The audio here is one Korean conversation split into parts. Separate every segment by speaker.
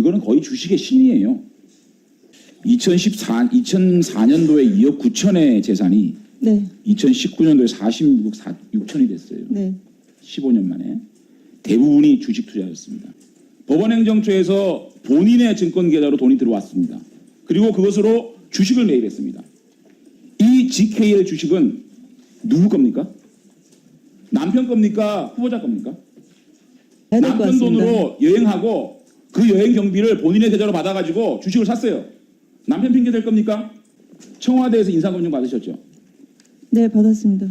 Speaker 1: 이거는 거의 주식의 신이에요. 2014, 2004년도에 2억 9천의 재산이
Speaker 2: 네,
Speaker 1: 2019년도에 46억 6천이 됐어요.
Speaker 2: 네,
Speaker 1: 15년 만에 대부분이 주식 투자였습니다. 법원행정처에서 본인의 증권 계좌로 돈이 들어왔습니다. 그리고 그것으로 주식을 매입했습니다. 이 GKL 주식은 누구 겁니까? 남편 겁니까? 후보자 겁니까? 남편. 돈으로 여행하고 그 여행 경비를 본인의 계좌로 받아가지고 주식을 샀어요. 남편 핑계 될 겁니까? 청와대에서 인사검증 받으셨죠?
Speaker 2: 네, 받았습니다.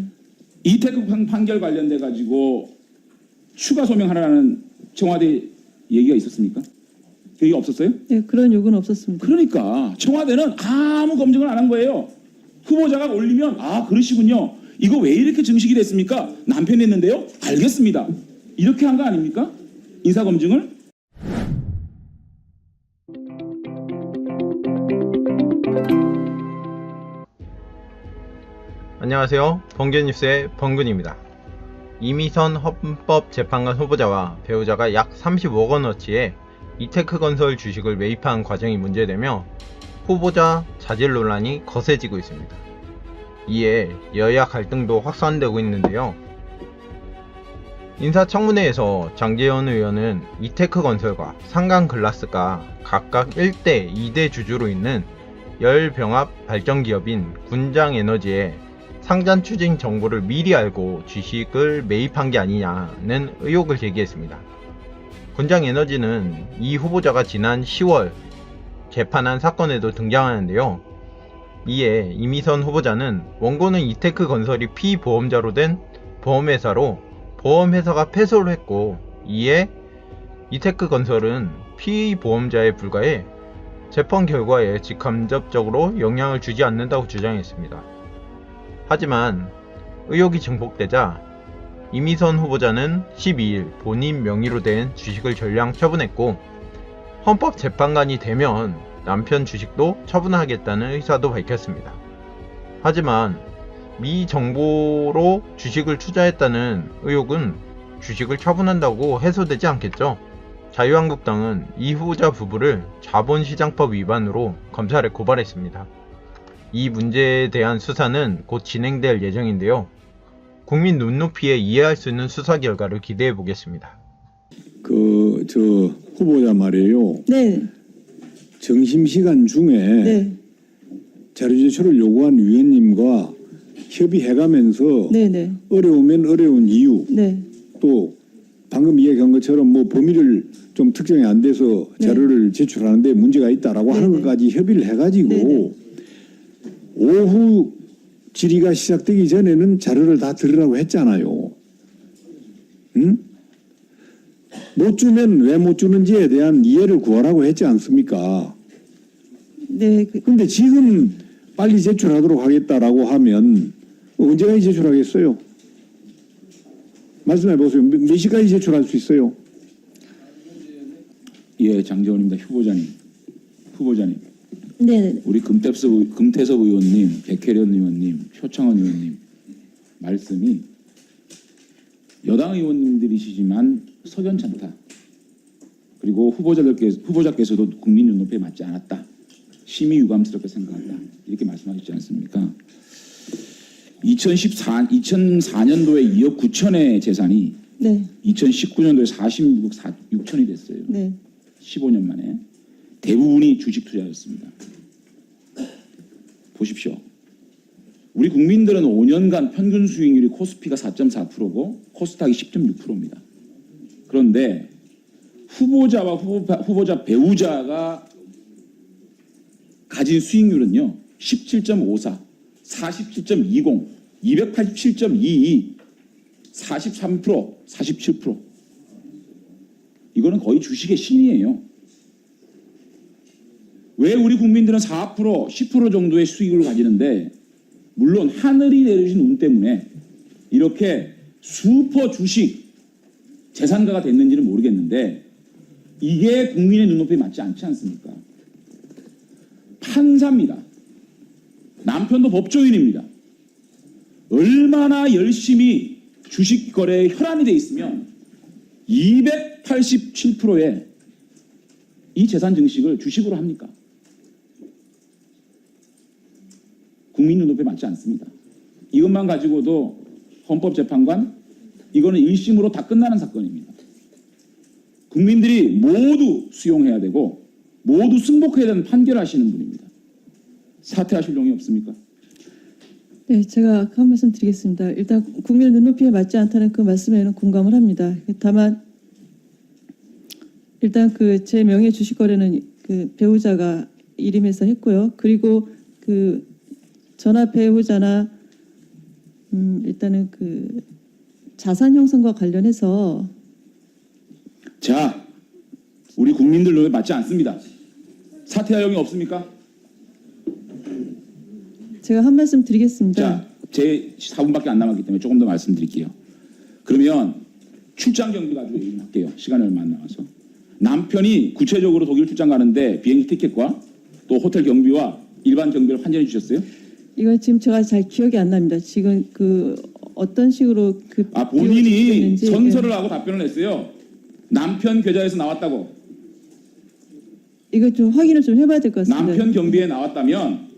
Speaker 1: 이태크 판- 판결 관련돼 가지고 추가 소명하라는 청와대 얘기가 있었습니까? 얘기 없었어요?
Speaker 2: 네, 그런 요구는 없었습니다.
Speaker 1: 그러니까 청와대는 아무 검증을 안 한 거예요. 후보자가 올리면 아 그러시군요. 이거 왜 이렇게 증식이 됐습니까? 남편이 했는데요. 알겠습니다. 이렇게 한 거 아닙니까? 인사 검증을?
Speaker 3: 안녕하세요. 번개뉴스의 번근입니다. 이미선 헌법재판관 후보자와 배우자가 약 30억 원어치의 이테크 건설 주식을 매입한 과정이 문제되며 후보자 자질 논란이 거세지고 있습니다. 이에 여야 갈등도 확산되고 있는데요. 인사청문회에서 장재현 의원은 이테크 건설과 상강글라스가 각각 1대, 2대 주주로 있는 열병합 발전기업인 군장에너지에 상장 추진 정보를 미리 알고 주식을 매입한 게 아니냐는 의혹을 제기했습니다. 군장에너지는 이 후보자가 지난 10월 재판한 사건에도 등장하는데요. 이에 이미선 후보자는 원고는 이테크 건설이 피보험자로 된 보험회사로 보험회사가 패소를 했고 이에 이테크 건설은 피보험자에 불과해 재판 결과에 직간접적으로 영향을 주지 않는다고 주장했습니다. 하지만 의혹이 증폭되자 이미선 후보자는 12일 본인 명의로 된 주식을 전량 처분했고 헌법재판관이 되면 남편 주식도 처분하겠다는 의사도 밝혔습니다. 하지만 미 정보로 주식을 투자했다는 의혹은 주식을 처분한다고 해소되지 않겠죠. 자유한국당은 이 후보자 부부를 자본시장법 위반으로 검찰에 고발했습니다. 이 문제에 대한 수사는 곧 진행될 예정인데요. 국민 눈높이에 이해할 수 있는 수사 결과를 기대해 보겠습니다.
Speaker 4: 그 저 후보자 말이에요.
Speaker 2: 네,
Speaker 4: 점심 시간 중에
Speaker 2: 네,
Speaker 4: 자료 제출을 요구한 위원님과 협의해가면서
Speaker 2: 네, 네,
Speaker 4: 어려우면 어려운 이유
Speaker 2: 네,
Speaker 4: 또 방금 이야기한 것처럼 뭐 범위를 좀 특정이 안 돼서
Speaker 2: 네.
Speaker 4: 자료를 제출하는데 문제가 있다라고 하는
Speaker 2: 네네.
Speaker 4: 것까지 협의를 해가지고
Speaker 2: 네네.
Speaker 4: 오후 질의가 시작되기 전에는 자료를 다 들으라고 했잖아요. 응? 못 주면 왜 못 주는지에 대한 이해를 구하라고 했지 않습니까?
Speaker 2: 네, 그,
Speaker 4: 근데 지금 빨리 제출하도록 하겠다라고 하면 언제까지 제출하겠어요? 말씀해 보세요. 몇, 몇 시까지 제출할 수 있어요?
Speaker 1: 예, 장재원입니다. 후보자님. 후보자님.
Speaker 2: 네, 네,
Speaker 1: 우리 금태섭, 의- 금태섭 의원님, 백혜련 의원님, 표창원 의원님 말씀이 여당 의원님들이시지만 석연찮다. 그리고 후보자들께 후보자께서도 국민 눈높이에 맞지 않았다. 심히 유감스럽게 생각한다. 이렇게 말씀하셨지 않습니까? 2014, 2004년도에 2억 9천의 재산이
Speaker 2: 네,
Speaker 1: 2019년도에 46억 6천이 됐어요.
Speaker 2: 네,
Speaker 1: 15년 만에 대부분이 주식 투자였습니다. 보십시오. 우리 국민들은 5년간 평균 수익률이 코스피가 4.4%고 코스닥이 10.6%입니다. 그런데 후보자와 후보자, 후보자 배우자가 가진 수익률은요. 17.54, 47.20, 287.22, 43%, 47%. 이거는 거의 주식의 신이에요. 왜 우리 국민들은 4%, 10% 정도의 수익을 가지는데 물론 하늘이 내리신 운 때문에 이렇게 슈퍼 주식 재산가가 됐는지는 모르겠는데 이게 국민의 눈높이에 맞지 않지 않습니까? 판사입니다. 남편도 법조인입니다. 얼마나 열심히 주식 거래에 혈안이 돼 있으면 287%의 이 재산 증식을 주식으로 합니까? 국민 눈높이에 맞지 않습니다. 이것만 가지고도 헌법재판관 이거는 1심으로 다 끝나는 사건입니다. 국민들이 모두 수용해야 되고 모두 승복해야 되는 판결하시는 분입니다. 사퇴하실 용이 없습니까?
Speaker 2: 네, 제가 한 말씀 드리겠습니다. 일단 국민의 눈높이에 맞지 않다는 그 말씀에는 공감을 합니다. 다만 일단 그 제 명의 주식 거래는 그 배우자가 일임해서 했고요. 그리고 그 전화 배우자나 음 일단은 그 자산 형성과 관련해서
Speaker 1: 자, 우리 국민들 눈에 맞지 않습니다. 사퇴할 용이 없습니까?
Speaker 2: 제가 한 말씀 드리겠습니다.
Speaker 1: 자, 제 4분밖에 안 남았기 때문에 조금 더 말씀드릴게요. 그러면 출장 경비 가지고 얘기 할게요. 시간이 얼마 안 남아서. 남편이 구체적으로 독일 출장 가는데 비행기 티켓과 또 호텔 경비와 일반 경비를 환전해 주셨어요?
Speaker 2: 이건 지금 제가 잘 기억이 안 납니다. 지금 그 어떤 식으로 그
Speaker 1: 아, 본인이
Speaker 2: 지급됐는지,
Speaker 1: 선서를 하고 답변을 했어요. 남편 계좌에서 나왔다고.
Speaker 2: 예, 이거 좀 확인을 좀 해봐야 될 것 같습니다.
Speaker 1: 남편 경비에 나왔다면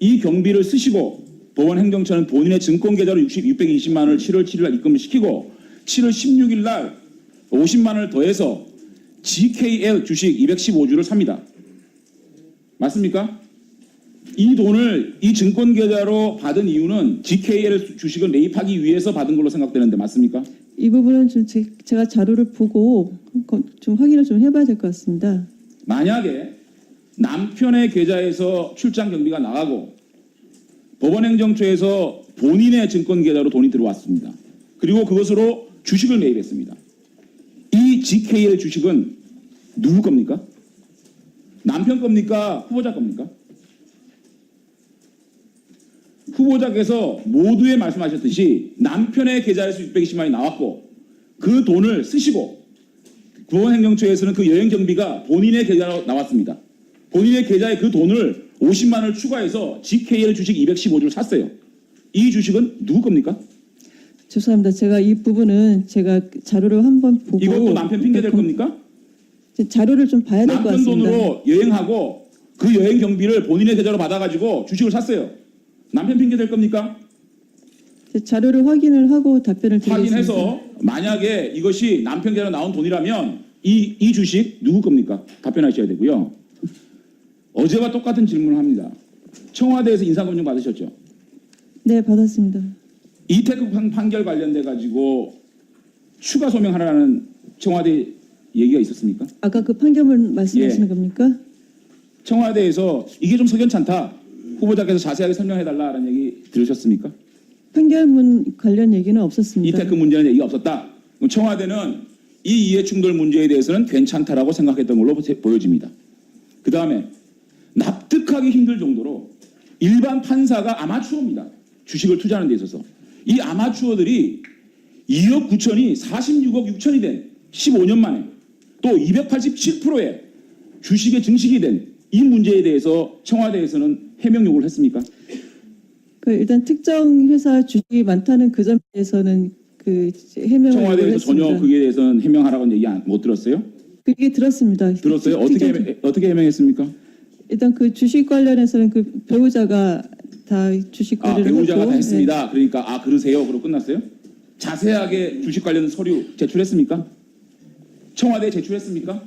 Speaker 1: 이 경비를 쓰시고 법원 행정처는 본인의 증권 계좌로 60, 620만 원을 7월 7일 날 입금을 시키고 7월 16일 날 50만 원을 더해서 GKL 주식 215주를 삽니다. 맞습니까? 이 돈을 이 증권 계좌로 받은 이유는 GKL 주식을 매입하기 위해서 받은 걸로 생각되는데 맞습니까?
Speaker 2: 이 부분은 좀 제, 가 자료를 보고 좀 확인을 좀 해봐야 될 것 같습니다.
Speaker 1: 만약에 남편의 계좌에서 출장 경비가 나가고 법원행정처에서 본인의 증권 계좌로 돈이 들어왔습니다. 그리고 그것으로 주식을 매입했습니다. 이 GKL 주식은 누구 겁니까? 남편 겁니까? 후보자 겁니까? 후보자께서 모두에 말씀하셨듯이 남편의 계좌에서 620만 원이 나왔고 그 돈을 쓰시고 법원행정처에서는 그 여행 경비가 본인의 계좌로 나왔습니다. 본인의 계좌에 그 돈을 50만 원을 추가해서 GKL 주식 215주를 샀어요. 이 주식은 누구 겁니까?
Speaker 2: 죄송합니다. 제가 이 부분은 제가 자료를 한번 보고
Speaker 1: 이것도 남편 핑계 댈 겁니까?
Speaker 2: 자료를 좀 봐야 될 것
Speaker 1: 남편
Speaker 2: 같습니다.
Speaker 1: 돈으로 여행하고 그 여행 경비를 본인의 계좌로 받아가지고 주식을 샀어요. 남편 핑계 댈 겁니까?
Speaker 2: 자료를 확인을 하고 답변을 드리겠습니다.
Speaker 1: 확인해서 만약에 이것이 남편 계좌로 나온 돈이라면 이, 이 주식 누구 겁니까? 답변하셔야 되고요. 어제와 똑같은 질문을 합니다. 청와대에서 인사검증 받으셨죠?
Speaker 2: 네, 받았습니다.
Speaker 1: 이태크 판- 판결 관련돼 가지고 추가 소명하라는 청와대 얘기가 있었습니까?
Speaker 2: 아까 그 판결문 말씀하시는
Speaker 1: 예.
Speaker 2: 겁니까?
Speaker 1: 청와대에서 이게 좀 석연치 않다. 후보자께서 자세하게 설명해 달라는 얘기 들으셨습니까?
Speaker 2: 판결문 관련 얘기는 없었습니다.
Speaker 1: 이태크 문제는 얘기가 없었다. 그럼 청와대는 이 이해 충돌 문제에 대해서는 괜찮다라고 생각했던 걸로 보- 보여집니다. 그 다음에 납득하기 힘들 정도로 일반 판사가 아마추어입니다. 주식을 투자하는 데 있어서. 이 아마추어들이 2억 9천이 46억 6천이 된 15년 만에 또 287%의 주식의 증식이 된 이 문제에 대해서 청와대에서는 해명 요구를 했습니까?
Speaker 2: 그 일단 특정 회사 주식이 많다는 그 점에 대해서는 그 해명을
Speaker 1: 청와대에서
Speaker 2: 했습니다.
Speaker 1: 전혀 그에 대해서는 해명하라고는 얘기 안- 못 들었어요?
Speaker 2: 그게 들었습니다.
Speaker 1: 들었어요?
Speaker 2: 특-
Speaker 1: 어떻게
Speaker 2: 특정-
Speaker 1: 해명- 어떻게 해명했습니까?
Speaker 2: 일단 그 주식 관련해서는 그 배우자가 다 주식
Speaker 1: 아,
Speaker 2: 거래를
Speaker 1: 배우자가
Speaker 2: 했고,
Speaker 1: 다 했습니다. 그러니까 아 그러세요. 그러고 끝났어요? 자세하게 주식 관련 서류 제출했습니까? 청와대에 제출했습니까?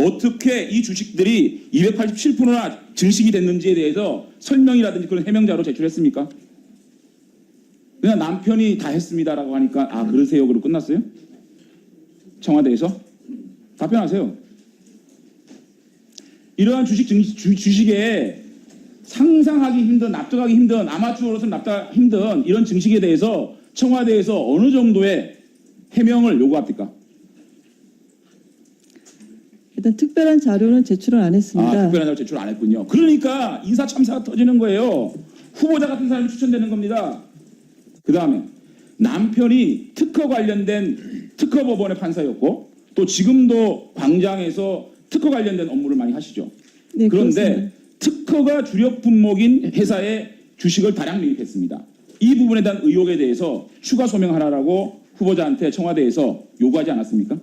Speaker 1: 어떻게 이 주식들이 287%나 증식이 됐는지에 대해서 설명이라든지 그런 해명자로 제출했습니까? 그냥 남편이 다 했습니다라고 하니까 아 그러세요. 그러고 끝났어요? 청와대에서 답변하세요. 이러한 주식 증, 주, 주식에 상상하기 힘든 납득하기 힘든 아마추어로서는 납득 힘든 이런 증식에 대해서 청와대에서 어느 정도의 해명을 요구합니까?
Speaker 2: 일단 특별한 자료는 제출을 안 했습니다.
Speaker 1: 아, 특별한 자료 제출 안 했군요. 그러니까 인사 참사가 터지는 거예요. 후보자 같은 사람이 추천되는 겁니다. 그 다음에 남편이 특허 관련된 특허 법원의 판사였고 또 지금도 광장에서 특허 관련된 업무를 많이 하시죠.
Speaker 2: 네,
Speaker 1: 그런데
Speaker 2: 그렇습니다.
Speaker 1: 특허가 주력 품목인 회사의 주식을 다량 매입했습니다. 이 부분에 대한 의혹에 대해서 추가 소명하라고 후보자한테 청와대에서 요구하지 않았습니까?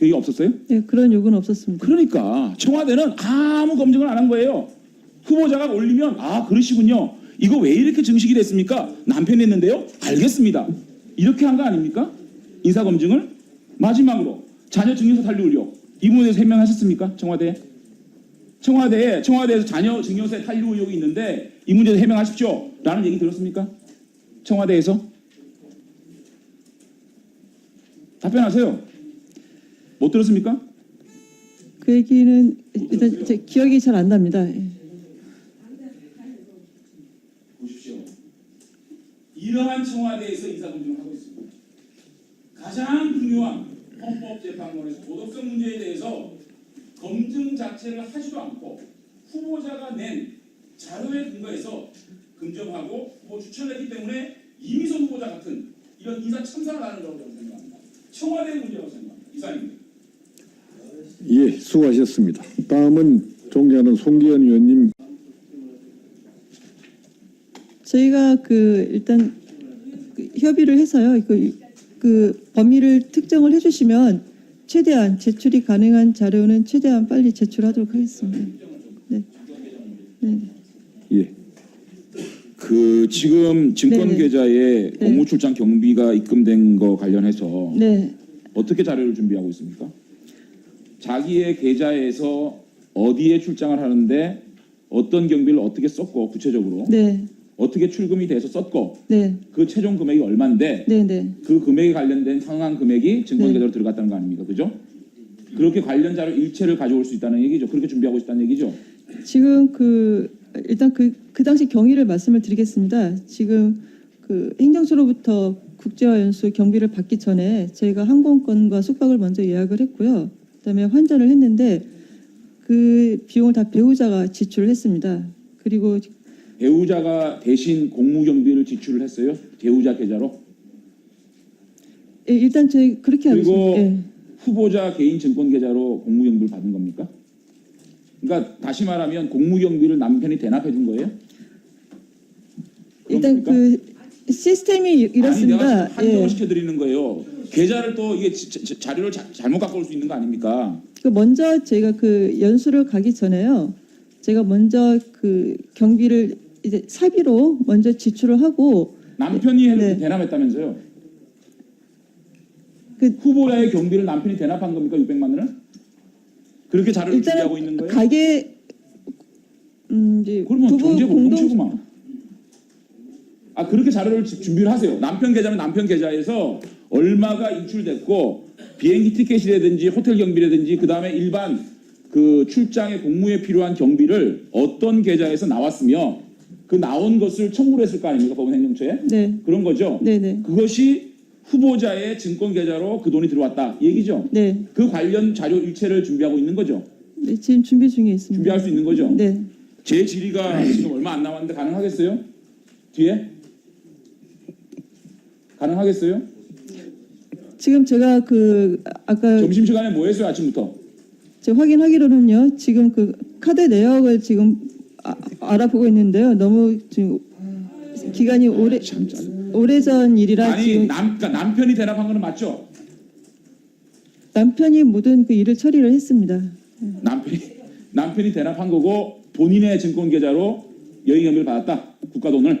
Speaker 1: 계획이 없었어요?
Speaker 2: 예, 그런 요구는 없었습니다.
Speaker 1: 그러니까 청와대는 아무 검증을 안 한 거예요. 후보자가 올리면 아 그러시군요. 이거 왜 이렇게 증식이 됐습니까? 남편이 했는데요. 알겠습니다. 이렇게 한 거 아닙니까? 인사 검증을 마지막으로 자녀 증여세 탄류 의혹 이 부분에 대해서 해명하셨습니까? 청와대에 청와대에 청와대에서 자녀 증여세 탄류 의혹이 있는데 이 문제에 대해서 해명하십시오 라는 얘기 들었습니까? 청와대에서 답변하세요. 못 들었습니까?
Speaker 2: 그 얘기는 일단 제 기억이 잘 안 납니다. 예.
Speaker 1: 보십시오. 이러한 청와대에서 인사검증을 하고 있습니다. 가장 중요한 헌법재판관에서 도덕성 문제에 대해서 검증 자체를 하지도 않고 후보자가 낸 자료에 근거해서 금정하고 후보 추천을 했기 때문에 이미선 후보자 같은 이런 인사 참사가 나는 거라고 저는 생각합니다. 청와대 문제라고 생각합니다. 이상입니다.
Speaker 4: 예, 수고하셨습니다. 다음은 존경하는 송기현 의원님
Speaker 2: 저희가 그 일단 그 협의를 해서요. 그, 그 범위를 특정을 해주시면 최대한 제출이 가능한 자료는 최대한 빨리 제출하도록 하겠습니다. 네. 네.
Speaker 4: 예.
Speaker 1: 그 지금 증권
Speaker 2: 네네.
Speaker 1: 계좌에
Speaker 2: 네.
Speaker 1: 공무 출장 경비가 입금된 거 관련해서
Speaker 2: 네.
Speaker 1: 어떻게 자료를 준비하고 있습니까? 자기의 계좌에서 어디에 출장을 하는데 어떤 경비를 어떻게 썼고 구체적으로
Speaker 2: 네.
Speaker 1: 어떻게 출금이 돼서 썼고
Speaker 2: 네.
Speaker 1: 그 최종 금액이 얼마인데
Speaker 2: 네. 네.
Speaker 1: 그 금액에 관련된 상한 금액이 증권
Speaker 2: 네.
Speaker 1: 계좌로 들어갔다는 거 아닙니까? 그죠? 그렇게 관련 자료 일체를 가져올 수 있다는 얘기죠. 그렇게 준비하고 있다는 얘기죠.
Speaker 2: 지금 그 일단 그, 그 당시 경위를 말씀을 드리겠습니다. 지금 그 행정처로부터 국제화 연수 경비를 받기 전에 저희가 항공권과 숙박을 먼저 예약을 했고요. 그다음에 환전을 했는데 그 비용을 다 배우자가 지출을 했습니다. 그리고
Speaker 1: 배우자가 대신 공무 경비를 지출을 했어요. 배우자 계좌로.
Speaker 2: 예, 일단 저희 그렇게 알고
Speaker 1: 그리고
Speaker 2: 있습니다. 예.
Speaker 1: 후보자 개인 증권 계좌로 공무 경비를 받은 겁니까? 그러니까 다시 말하면 공무 경비를 남편이 대납해 준 거예요? 그런
Speaker 2: 일단
Speaker 1: 겁니까?
Speaker 2: 그 시스템이
Speaker 1: 아니 내가
Speaker 2: 이렇습니다.
Speaker 1: 지금 한정을
Speaker 2: 예.
Speaker 1: 시켜드리는 거예요. 계좌를 또 이게 지- 자- 자료를 자, 잘못 갖고 올 수 있는 거 아닙니까?
Speaker 2: 그 먼저 제가 그 연수를 가기 전에요. 제가 먼저 그 경비를 이제 사비로 먼저 지출을 하고
Speaker 1: 남편이 해-
Speaker 2: 네.
Speaker 1: 대납했다면서요?
Speaker 2: 그
Speaker 1: 후보자의 경비를 남편이 대납한 겁니까? 600만 원을? 그렇게 자료를 준비하고 있는 거예요?
Speaker 2: 가게 음 이제
Speaker 1: 그러면
Speaker 2: 부부
Speaker 1: 경제
Speaker 2: 공동
Speaker 1: 공동체구만. 아 그렇게 자료를 지- 준비를 하세요. 남편 계좌는 남편 계좌에서 얼마가 인출됐고 비행기 티켓이라든지 호텔 경비라든지 그 다음에 일반 그 출장의 공무에 필요한 경비를 어떤 계좌에서 나왔으며 그 나온 것을 청구를 했을 거 아닙니까 법원 행정처에
Speaker 2: 네.
Speaker 1: 그런 거죠.
Speaker 2: 네네.
Speaker 1: 그것이 후보자의 증권 계좌로 그 돈이 들어왔다 이 얘기죠.
Speaker 2: 네.
Speaker 1: 그 관련 자료 일체를 준비하고 있는 거죠.
Speaker 2: 네. 지금 준비 중에 있습니다.
Speaker 1: 준비할 수 있는 거죠.
Speaker 2: 네.
Speaker 1: 제 질의가 지금 얼마 안 남았는데 가능하겠어요? 뒤에? 가능하겠어요?
Speaker 2: 지금 제가 그 아까
Speaker 1: 점심 시간에 뭐 했어요 아침부터?
Speaker 2: 제가 확인하기로는요. 지금 그 카드 내역을 지금 아, 알아보고 있는데요. 너무 지금 기간이 오래
Speaker 1: 참 짜증.
Speaker 2: 오래전 일이라
Speaker 1: 아니
Speaker 2: 지금
Speaker 1: 남, 그러니까 남편이 대납한 거는 맞죠?
Speaker 2: 남편이 모든 그 일을 처리를 했습니다.
Speaker 1: 남편이 남편이 대납한 거고 본인의 증권 계좌로 여행경비를 받았다 국가 돈을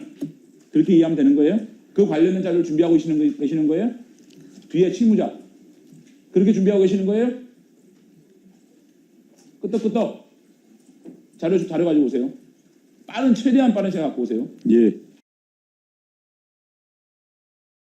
Speaker 1: 그렇게 이해하면 되는 거예요? 그 관련된 자료를 준비하고 계시는, 거- 계시는 거예요? 뒤에 실무자 그렇게 준비하고 계시는 거예요? 끄떡끄떡 자료 자료 가지고 오세요. 빠른 최대한 빠른 시간 갖고 오세요.
Speaker 4: 예.